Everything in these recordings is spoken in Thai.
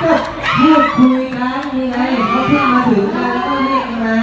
ก็พูดคุยกันยังไงเขาเพิ่งมาถึงกันแล้วก็เรียกมา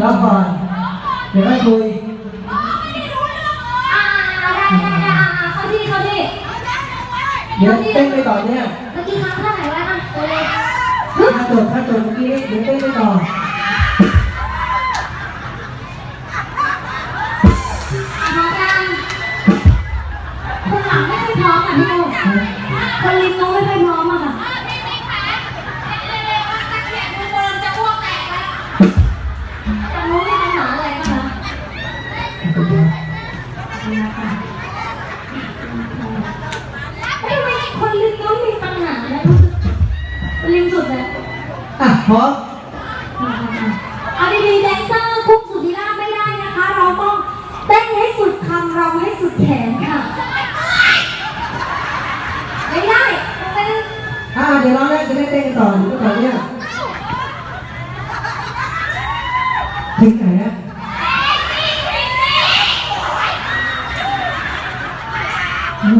รอก่อนเดี๋ยวค่อยคุยอ่าได้ได้ได้อ่าเข้าที่เข้าที่เดี๋ยวเต้นไปต่อเนี่ยเมื่อกี้ค้างท่าไหนวะอะเร็วถ้าจดถ้าจดเมื่อกี้เดี๋ยวเต้นไปต่อๆพร้อมยังคนหลังไม่ค่อยพร้อมอะพี่โนคนริมน้องไม่ ไม่คนริมน้องมีปัญหาแล้วริมสุดเลยอะพร้อมเอาดีๆแดนเซอร์คุกสุดที่ราชไม่ได้นะคะ เราต้องเต้นให้สุดคำเราให้สุดแขนค่ะ ไม่ได้ต้องเป็นอะเดี๋ยวเราได้จะได้เต้นกันต่อเดี๋ยวต่อเนี่ยถึงไหนนะ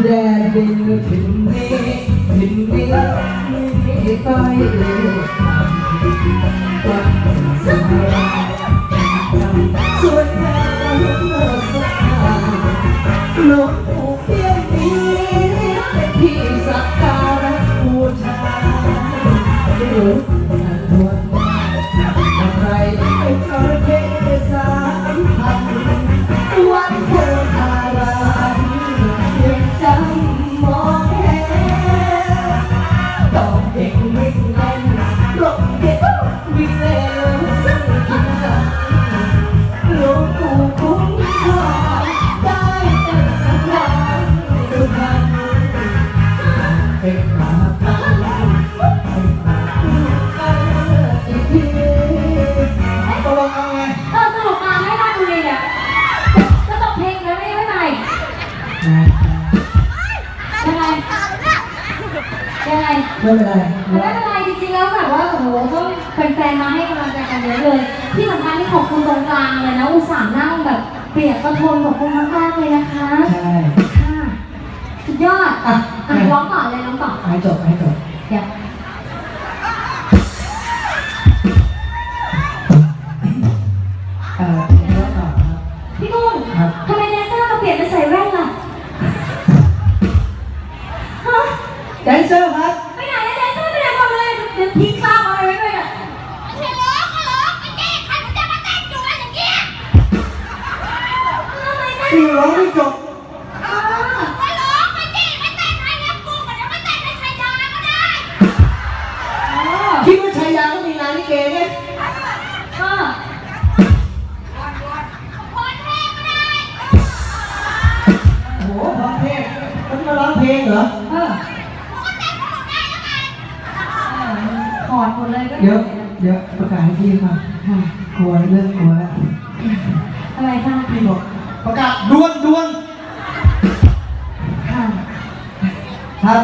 แดนดินถึงนี้ถึงนี้ไม่ไปเลยวันสาย ยังไงไม่เป็นไรไม่เป็นไรจริงๆแล้วแบบว่าโอ้โหก็แฟนๆมาให้กำลังใจกันเยอะเลย ที่สำคัญที่ขอบคุณตรงกลางเลยนะอุตส่าห์นั่งแบบเปียกกระทนขอบคุณมากๆเลยนะคะใช่ค่ะสุดยอดอะอะร้องต่อเลยร้องต่อ ให้จบให้จบ ทำไมนะคือร้องไม่จบอ่าอ๋อคิดว่าชายาก็มีงานลิเกเนี่ยอ่าโอ้โหร้องเพลงมันมาร้องเพลงเหรอ เออถอดหมดเลยก็เดี๋ยว เดี๋ยวประกาศให้พี่ฟังกลัวเรื่องกลัวแล้วอะไรคะ พี่บอก ประกาศดวนดวนค่ะครับ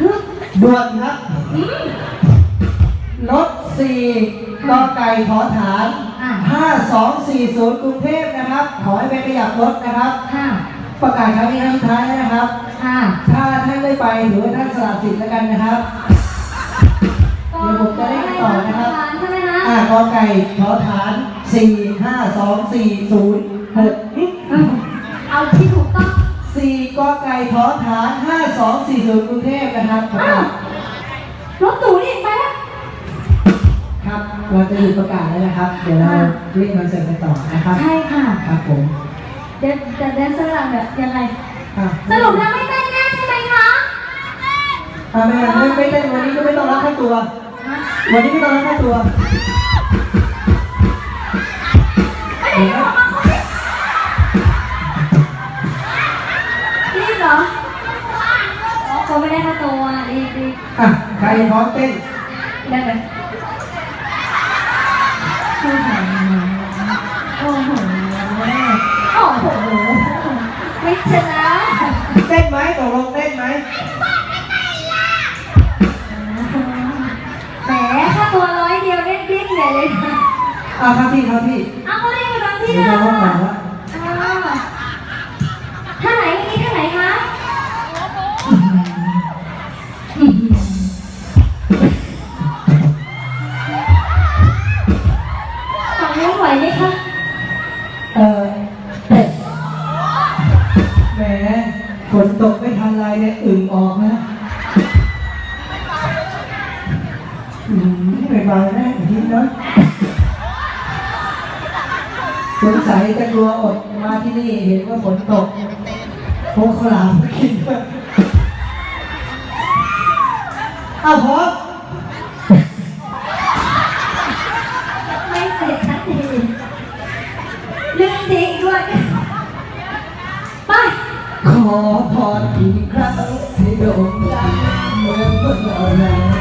ฮึบดวนครับอืมรถสี่กอไก่ขอฐานอะห้าสองสี่ศูนย์กรุงเทพนะครับ ขอให้ไปขยับรถนะครับค่ะประกาศครั้งนี้ครั้งสุดท้ายแล้วนะครับค่ะถ้าท่านได้ไปหรือว่าท่านสละสิทธิ์แล้วกันนะครับเดี๋ยวผมจะเล่นต่อนะครับใช่ไหมคะอ่ากอไก่ขอฐานสี่ห้าสองสี่ศูนย์หก เอาที่ถูกต้องสี่กอไก่ขอฐานห้าสองสี่ศูนย์กรุงเทพนะครับ อ้าวรถตู่นี่ไปแล้วครับเราจะหยุดประกาศแล้วนะครับ เดี๋ยวเราเล่นคอนเสิร์ตกันต่อนะครับ ใช่ค่ะ ครับผมเดนแต่แดนเซอร์เราแบบยังไง อะสรุปแล้วไม่เต้นแน่ใช่ไหมคะอะไม่ไม่ไม่เต้นวันนี้ก็ไม่ต้องรับค่าตัวฮะวันนี้ไม่ต้องรับค่าตัว ไม่ได้ออก ใครพร้อมเต้นได้ไหมโอ้โหโอ้โหโอ้โหไม่ชนะเต้นไหมตกลงเต้นไหมแหมถ้าตัวร้อยเดียวเล่นดิ้นใหญ่เลยนะอ่าครับพี่ครับพี่เอาเขาเล่นอยู่ตรงที่เดี๋ยวเดิเรามต้องอะถามว่า อ่าท่าไหน ไหวไหมคะเออเต้นแหมฝนตกไม่ทันไรเนี่ยอึ่งออกนะอืมไม่มาแน่ทีเนาะสงสัยจะกลัวอดมาที่นี่เห็นว่าฝนตกพกข้าวหลามกินด้วยอ้าวพอม ไม่เสร็จสักทีลืมจริงด้วยไป ขอ พรอีกครั้งให้โด่งดังเมืองคนเรา